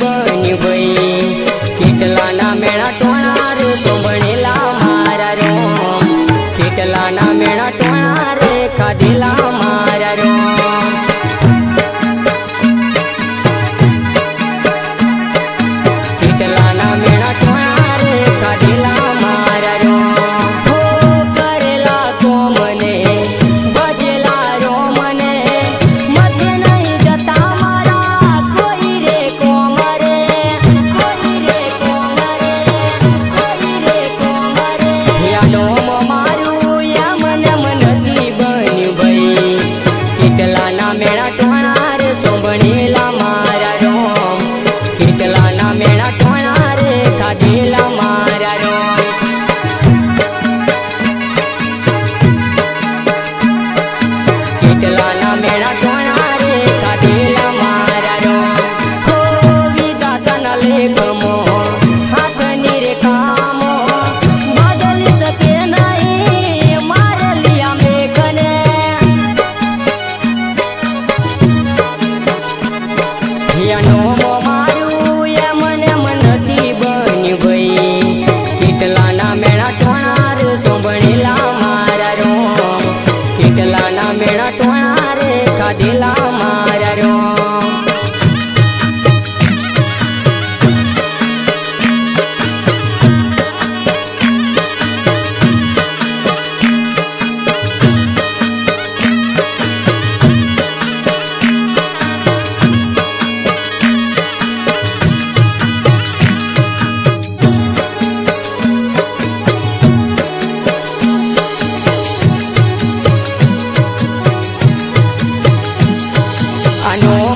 ban như vậy દિલ મારા row મેળા ટોણા રે ખાધેલા મારા રો ગોવિંદા તનલે ગો mano.